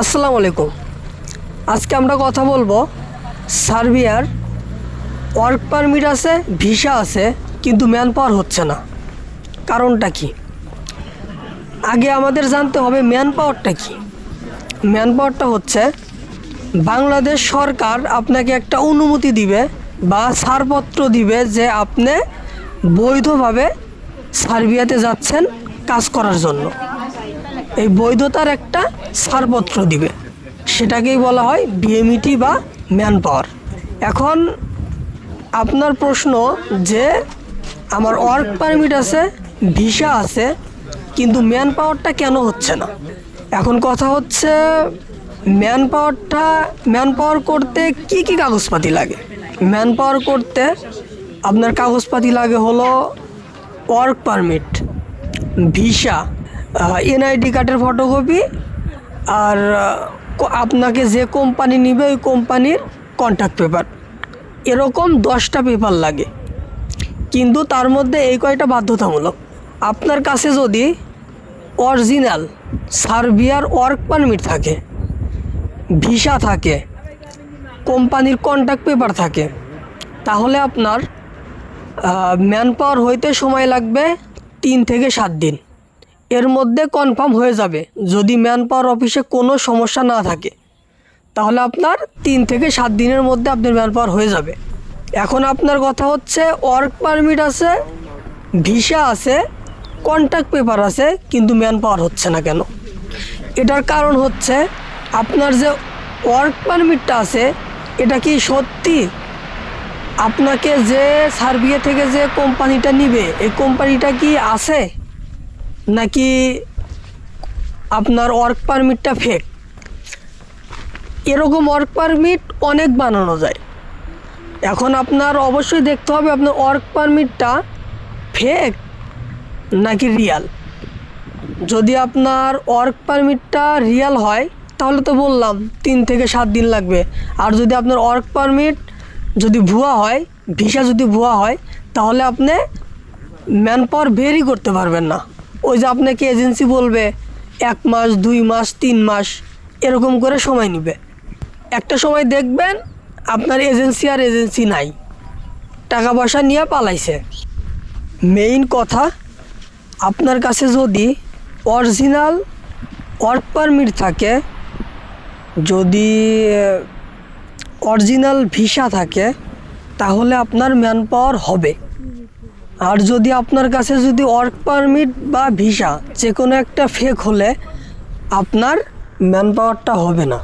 আসসালামু আলাইকুম। আজকে আমরা কথা বলব সার্বিয়ার ওয়ার্ক পারমিট আছে ভিসা আছে, কিন্তু ম্যান পাওয়ার হচ্ছে না। কারণটা কি? আগে আমাদের জানতে হবে ম্যান পাওয়ারটা কি? ম্যান পাওয়ারটা হচ্ছে বাংলাদেশ সরকার আপনাকে একটা অনুমতি দিবে বা ছাড়পত্র দিবে যে আপনি বৈধভাবে সার্বিয়াতে যাচ্ছেন কাজ করার জন্য। এই বৈধতার একটা ছাড়পত্র দিবে। সেটাকেই বলা হয় বিএমইটি বা ম্যান পাওয়ার এখন আপনার প্রশ্ন যে আমার ওয়ার্ক পারমিট আছে ভিসা আছে, কিন্তু ম্যান পাওয়ারটা কেন হচ্ছে না? এখন কথা হচ্ছে ম্যান পাওয়ারটা ম্যান পাওয়ার করতে কি কি কাগজপাতি লাগে? ম্যান পাওয়ার করতে আপনার কাগজপাতি লাগে হলো ওয়ার্ক পারমিট ভিসা এনআইডি কার্ডের ফটোকপি আর আপনাকে যে কোম্পানি নিবে, ওই কোম্পানির কন্ট্যাক্ট পেপার এরকম দশটা পেপার লাগে। কিন্তু তার মধ্যে এই কয়টা বাধ্যতামূলক? আপনার কাছে যদি অরিজিনাল সার্বিয়ার ওয়ার্ক পারমিট থাকে ভিসা থাকে কোম্পানির কন্ট্যাক্ট পেপার থাকে, তাহলে আপনার ম্যান পাওয়ার হইতে সময় লাগবে তিন থেকে সাত দিন। এর মধ্যে কনফার্ম হয়ে যাবে। যদি ম্যান পাওয়ার অফিসে কোনো সমস্যা না থাকে, তাহলে আপনার তিন থেকে সাত দিনের মধ্যে আপনার ম্যান পাওয়ার হয়ে যাবে। এখন আপনার কথা হচ্ছে ওয়ার্ক পারমিট আছে ভিসা আছে কন্ট্যাক্ট পেপার আছে, কিন্তু ম্যান পাওয়ার হচ্ছে না কেন? এটার কারণ হচ্ছে, আপনার যে ওয়ার্ক পারমিটটা আছে, এটা কি সত্যি? আপনাকে যে সার্বিয়া থেকে যে কোম্পানিটা নিবে, এই কোম্পানিটা কি আছে? নাকি আপনার ওয়ার্ক পারমিটটা ফেক এরকম ওয়ার্ক পারমিট অনেক বানানো যায়। এখন আপনার অবশ্যই দেখতে হবে আপনার ওয়ার্ক পারমিটটা ফেক নাকি রিয়াল যদি আপনার ওয়ার্ক পারমিটটা রিয়াল হয়, তাহলে তো বললাম তিন থেকে সাত দিন লাগবে। আর যদি আপনার ওয়ার্ক পারমিট যদি ভুয়া হয়, ভিসা যদি ভুয়া হয়, তাহলে আপনি ম্যান পাওয়ার বেরই করতে পারবেন না। ওই যে আপনাকে এজেন্সি বলবে, এক মাস, দুই মাস, তিন মাস, এরকম করে সময় নেবে। একটা সময় দেখবেন আপনার এজেন্সি আর এজেন্সি নাই। টাকা পয়সা নিয়ে পালাইছে। মেইন কথা, আপনার কাছে যদি অরিজিনাল ওয়ার্ক পারমিট থাকে, যদি অরিজিনাল ভিসা থাকে, তাহলে আপনার ম্যান পাওয়ার হবে। আর যদি আপনার কাছে যদি ওয়ার্ক পারমিট বা ভিসা যে কোনো একটা ফেক হলে আপনার ম্যান পাওয়ারটা হবে না।